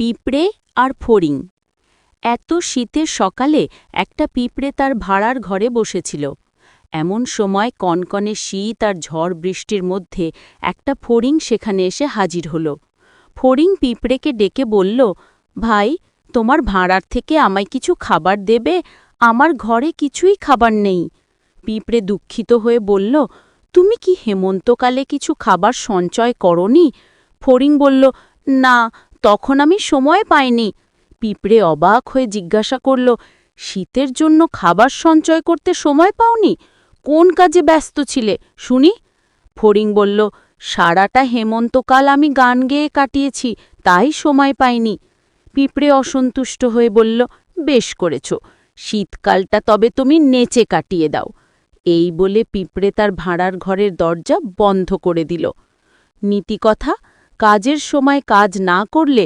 পিঁপড়ে আর ফড়িং। এত শীতের সকালে একটা পিঁপড়ে তার ভাড়ার ঘরে বসেছিল। এমন সময় কনকনে শীত আর ঝড় বৃষ্টির মধ্যে একটা ফড়িং সেখানে এসে হাজির হল। ফড়িং পিঁপড়েকে ডেকে বলল, ভাই, তোমার ভাড়ার থেকে আমায় কিছু খাবার দেবে? আমার ঘরে কিছুই খাবার নেই। পিঁপড়ে দুঃখিত হয়ে বলল, তুমি কি হেমন্তকালে কিছু খাবার সঞ্চয় করনি? ফড়িং বলল, না তখন আমি সময় পাইনি। পিঁপড়ে অবাক হয়ে জিজ্ঞাসা করল, শীতের জন্য খাবার সঞ্চয় করতে সময় পাওনি? কোন কাজে ব্যস্ত ছিলে? শুনি। ফড়িং বলল, সারাটা হেমন্তকাল আমি গান গেয়ে কাটিয়েছি, তাই সময় পাইনি। পিঁপড়ে অসন্তুষ্ট হয়ে বলল, বেশ করেছ, শীতকালটা তবে তুমি নেচে কাটিয়ে দাও। এই বলে পিঁপড়ে তার ভাড়ার ঘরের দরজা বন্ধ করে দিল। নীতিকথা কাজের সময় কাজ না করলে